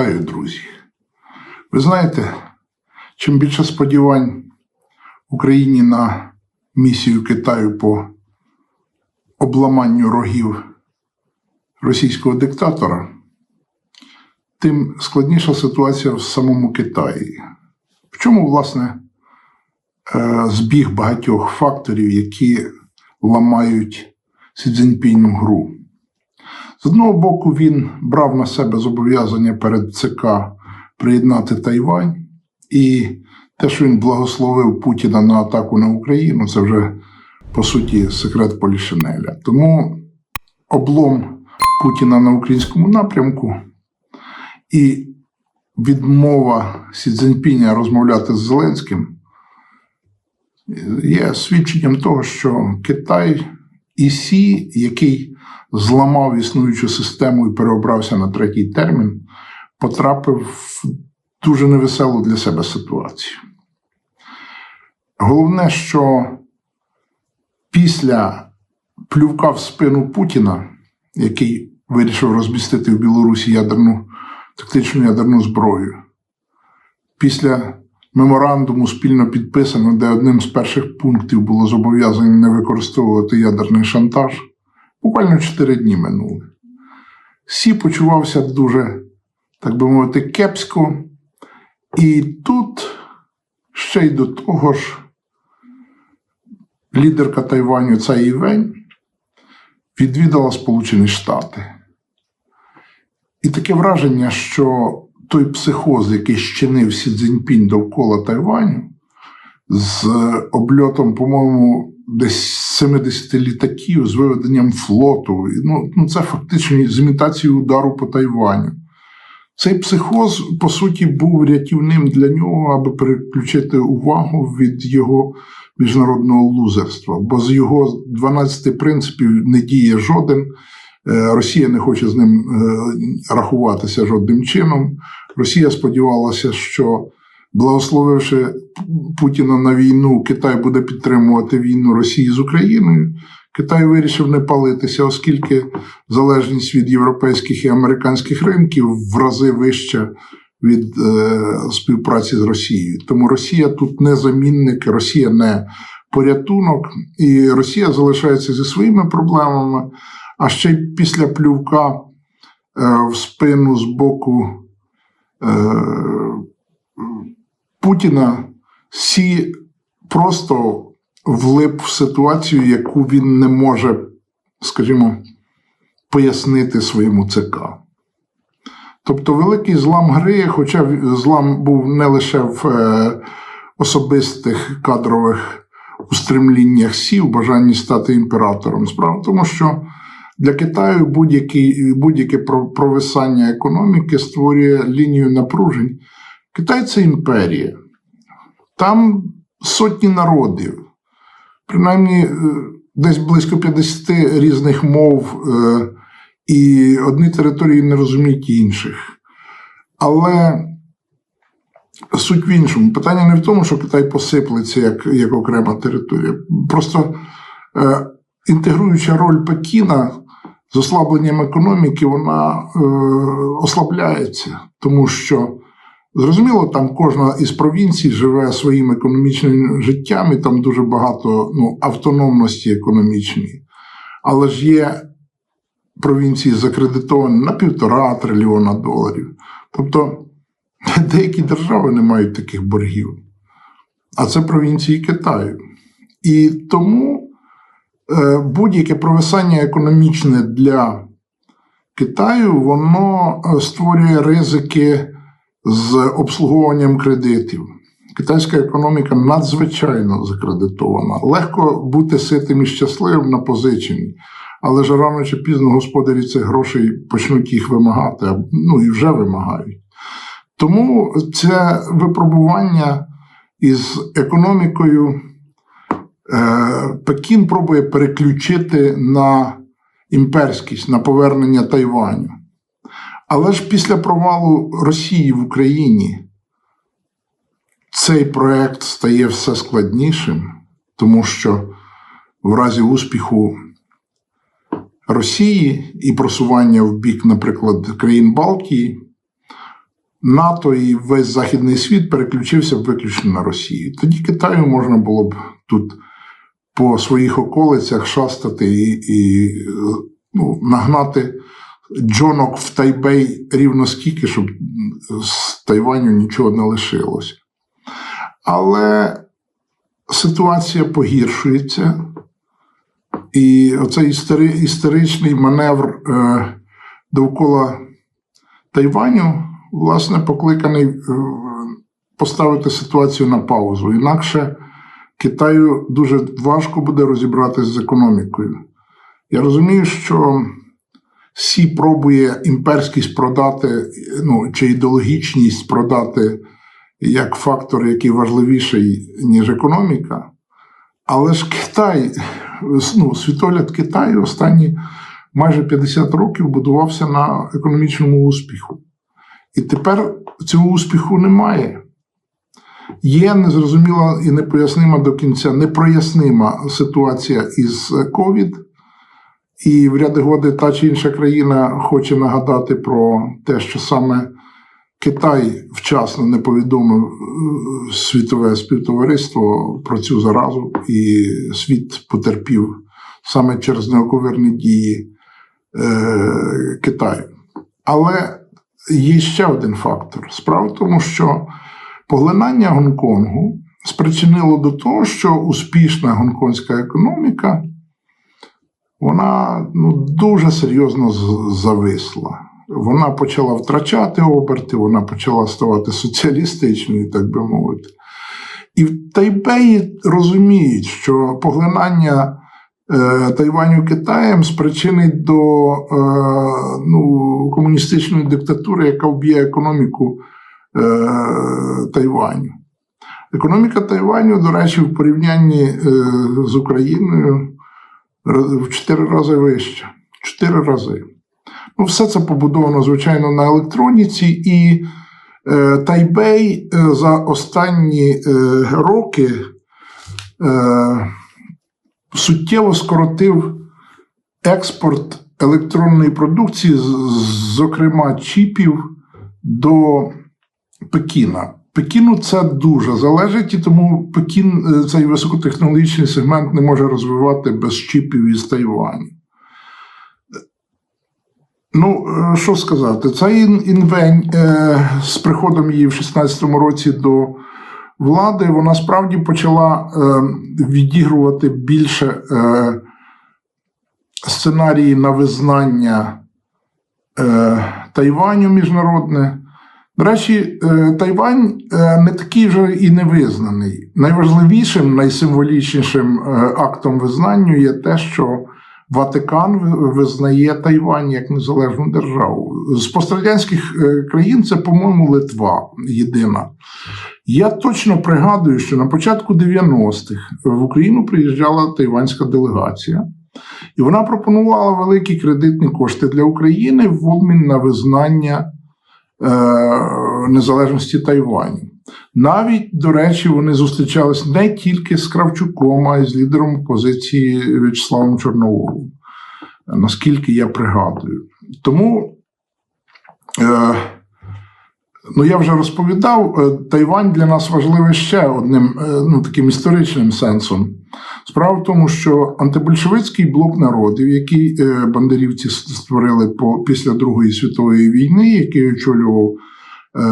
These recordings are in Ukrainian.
Вітаю, друзі. Ви знаєте, чим більше сподівань Україні на місію Китаю по обламанню рогів російського диктатора, тим складніша ситуація в самому Китаї. В чому, власне, е, збіг багатьох факторів, які ламають Сі Цзіньпіню гру. З одного боку, він брав на себе зобов'язання перед ЦК приєднати Тайвань, і те, що він благословив Путіна на атаку на Україну, це вже по суті секрет Полішинеля. Тому облом Путіна на українському напрямку і відмова Сі Цзіньпіня розмовляти з Зеленським є свідченням того, що Китай і Сі, який зламав існуючу систему і переобрався на третій термін, потрапив в дуже невеселу для себе ситуацію. Головне, що після плювка в спину Путіна, який вирішив розмістити в Білорусі ядерну тактичну ядерну зброю, після меморандуму спільно підписано, де одним з перших пунктів було зобов'язання не використовувати ядерний шантаж, буквально 4 дні минули. Сі почувався дуже, так би мовити, кепсько. І тут ще й до того ж, лідерка Тайваню Цай Івень відвідала Сполучені Штати. І таке враження, що той психоз, який щинив Сі Цзіньпінь довкола Тайваню, з обльотом, по-моєму, десь 70 літаків, з виведенням флоту, ну, ну це фактично з імітацією удару по Тайваню. Цей психоз, по суті, був рятівним для нього, аби переключити увагу від його міжнародного лузерства. Бо з його 12 принципів не діє жоден. Е, Росія не хоче з ним е, рахуватися жодним чином. Росія сподівалася, що благословивши Путіна на війну, Китай буде підтримувати війну Росії з Україною. Китай вирішив не палитися, оскільки залежність від європейських і американських ринків в рази вища від е, співпраці з Росією. Тому Росія тут не замінник, Росія не порятунок, і Росія залишається зі своїми проблемами. А ще й після плювка е, в спину з боку е, Путіна Сі просто влип в ситуацію, яку він не може, скажімо, пояснити своєму ЦК. Тобто великий злам гри, хоча злам був не лише в е, особистих кадрових устремліннях Сі, в бажанні стати імператором. Справа в тому, що для Китаю будь-яке провисання економіки створює лінію напружень. Китай це імперія. Там сотні народів, принаймні е, десь близько 50 різних мов, е, і одні території не розуміють інших. Але суть в іншому. Питання не в тому, що Китай посиплеться як як окрема територія. Просто е, інтегруюча роль Пекіна з ослабленням економіки, вона е, ослабляється, тому що. Зрозуміло, там кожна із провінцій живе своїм економічним життям, і там дуже багато ну, автономності економічної. Але ж є провінції закредитовані на півтора трильйона доларів. Тобто деякі держави не мають таких боргів. А це провінції Китаю. І тому е, будь-яке провисання економічне для Китаю, воно е, створює ризики з обслуговуванням кредитів. Китайська економіка надзвичайно закредитована. Легко бути ситим і щасливим на позиченні, але ж рано чи пізно господарі цих грошей почнуть їх вимагати, ну і вже вимагають. Тому це випробування із економікою е, Пекін пробує переключити на імперськість, на повернення Тайваню. Але ж після провалу Росії в Україні цей проект стає все складнішим, тому що в разі успіху Росії і просування в бік, наприклад, країн Балтії, НАТО і весь західний світ переключився б виключно на Росію. Тоді Китаю можна було б тут по своїх околицях шастати і, і ну, нагнати джонок в Тайбей рівно скільки, щоб з Тайваню нічого не лишилось. Але ситуація погіршується, і оцей істори, історичний маневр е, довкола Тайваню, власне, покликаний е, поставити ситуацію на паузу. Інакше Китаю дуже важко буде розібратися з економікою. Я розумію, що Сі пробує імперськість продати, ну, чи ідеологічність продати як фактор, який важливіший, ніж економіка. Але ж Китай, ну, світогляд Китаю останні майже 50 років будувався на економічному успіху. І тепер цього успіху немає. Є незрозуміла і непояснима до кінця, непрояснима ситуація із ковід. І в ряди годи та чи інша країна хоче нагадати про те, що саме Китай вчасно не повідомив е, світове співтовариство про цю заразу, і світ потерпів саме через неоковирні дії е, Китаю. Але є ще один фактор. Справа в тому, що поглинання Гонконгу спричинило до того, що успішна гонконгська економіка вона ну, дуже серйозно зависла. Вона почала втрачати оберти, вона почала ставати соціалістичною, так би мовити. І в Тайбеї розуміють, що поглинання е, Тайваню Китаєм спричинить до е, ну, комуністичної диктатури, яка вб'є економіку е, Тайваню. Економіка Тайваню, до речі, в порівнянні е, з Україною в чотири рази вище. Чотири рази. Ну, все це побудовано, звичайно, на електроніці, і е, Тайбей е, за останні е, роки е, суттєво скоротив експорт електронної продукції, зокрема чіпів, до Пекіна. Пекіну це дуже залежить, і тому Пекін е, цей високотехнологічний сегмент не може розвивати без чіпів із Тайваню. Ну, е, що сказати, цей ін- інвень е, з приходом її в 16-му році до влади, вона справді почала відігрувати більше сценарії на визнання Тайваню міжнародне. До речі, е, Тайвань е, не такий вже і не визнаний. Найважливішим, найсимволічнішим е, актом визнання є те, що Ватикан визнає Тайвань як незалежну державу. З пострадянських країн це, по-моєму, Литва єдина. Я точно пригадую, що на початку 90-х в Україну приїжджала тайванська делегація, і вона пропонувала великі кредитні кошти для України в обмін на визнання незалежності Тайваню. Навіть, до речі, вони зустрічались не тільки з Кравчуком, а й з лідером опозиції В'ячеславом Чорноволом, наскільки я пригадую. Тому, е, ну я вже розповідав, е, Тайвань для нас важливий ще одним е, ну, таким історичним сенсом. Справа в тому, що антибольшевицький блок народів, який е, бандерівці створили після Другої світової війни, який очолював е,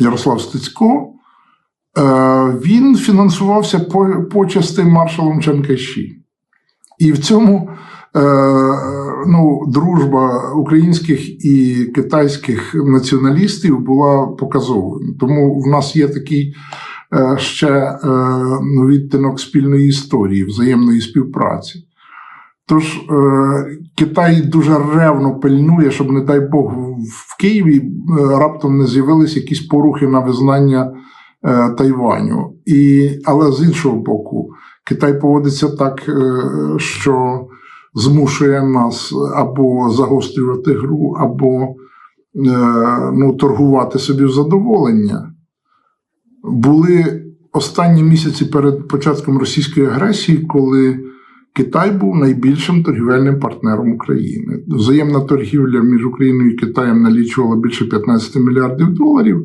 Ярослав Стецько, е, він фінансувався по, почасти маршалом Чанкайші. І в цьому ну, дружба українських і китайських націоналістів була показовою. Тому в нас є такий е, ще е, ну, відтинок спільної історії, взаємної співпраці. Тож е, Китай дуже ревно пильнує, щоб, не дай Бог, в Києві е, раптом не з'явились якісь порухи на визнання е, Тайваню. І, але з іншого боку, Китай поводиться так, е, що змушує нас або загострювати гру, або е, ну, торгувати собі в задоволення. Були останні місяці перед початком російської агресії, коли Китай був найбільшим торгівельним партнером України. Взаємна торгівля між Україною і Китаєм налічувала більше 15 мільярдів доларів.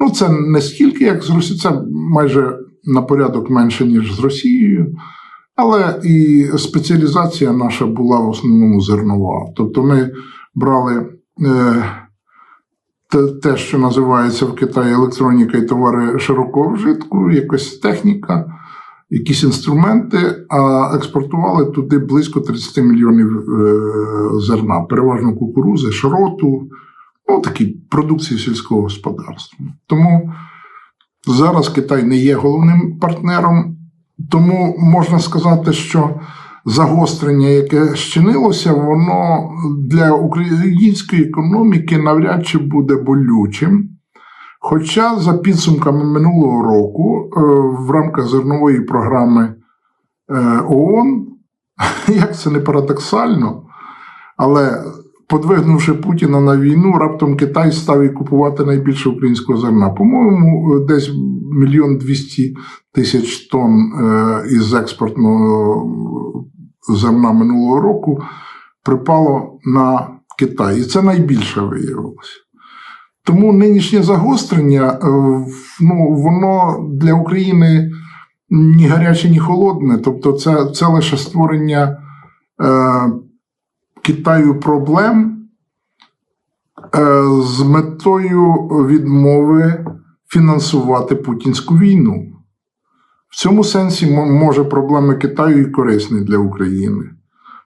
Ну, це не скільки, як з Росією, це майже на порядок менше, ніж з Росією. Але і спеціалізація наша була в основному зернова. Тобто ми брали е, те, що називається в Китаї електроніка і товари широкого вжитку, якась техніка, якісь інструменти, а експортували туди близько 30 мільйонів е, зерна, переважно кукурузи, шароту, ну такі продукції сільського господарства. Тому зараз Китай не є головним партнером, тому можна сказати, що загострення, яке щинилося, воно для української економіки навряд чи буде болючим. Хоча за підсумками минулого року е, в рамках зернової програми е, ООН, як це не парадоксально, але подвигнувши Путіна на війну, раптом Китай став і купувати найбільше українського зерна. По-моєму, десь мільйон двісті тисяч тонн е, із експортного зерна минулого року припало на Китай. І це найбільше виявилося. Тому нинішнє загострення, е, ну, воно для України ні гаряче, ні холодне. Тобто, це, це лише створення е, Китаю проблем е, з метою відмови фінансувати путінську війну. В цьому сенсі може проблеми Китаю і корисні для України.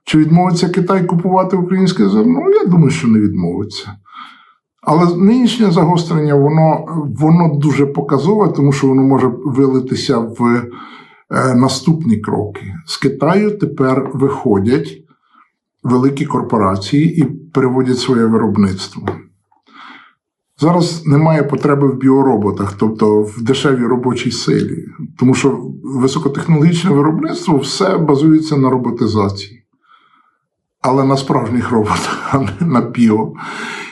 Чи відмовиться Китай купувати українське зерно? Ну, Я думаю, що не відмовиться. Але нинішнє загострення, воно, воно дуже показове, тому що воно може вилитися в е, наступні кроки. З Китаю тепер виходять великі корпорації і переводять своє виробництво. Зараз немає потреби в біороботах, тобто в дешевій робочій силі, тому що високотехнологічне виробництво все базується на роботизації, але на справжніх роботах, а не на біо.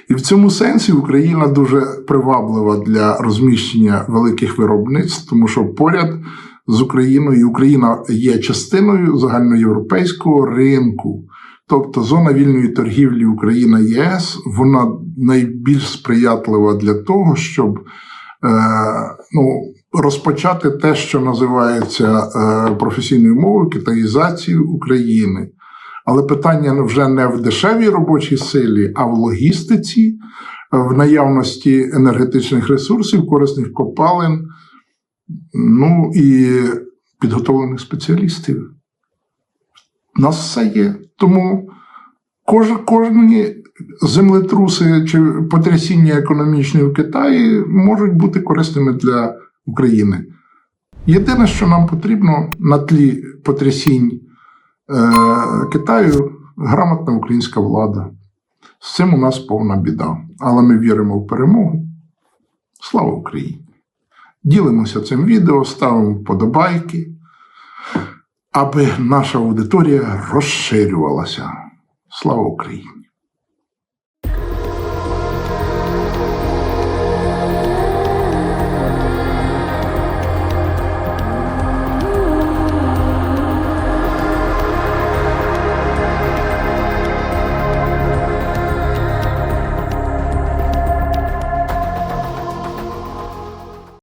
І в цьому сенсі Україна дуже приваблива для розміщення великих виробництв, тому що поряд з Україною Україна є частиною загальноєвропейського ринку. Тобто зона вільної торгівлі Україна ЄС вона найбільш сприятлива для того, щоб е, ну, розпочати те, що називається е, професійною мовою китаїзацію України. Але питання вже не в дешевій робочій силі, а в логістиці, в наявності енергетичних ресурсів, корисних копалин, ну і підготовлених спеціалістів. У нас все є. Тому кож, кожні землетруси чи потрясіння економічні в Китаї можуть бути корисними для України. Єдине, що нам потрібно на тлі потрясінь е, Китаю, грамотна українська влада. З цим у нас повна біда. Але ми віримо в перемогу. Слава Україні! Ділимося цим відео, ставимо вподобайки, аби наша аудиторія розширювалася. Слава Україні!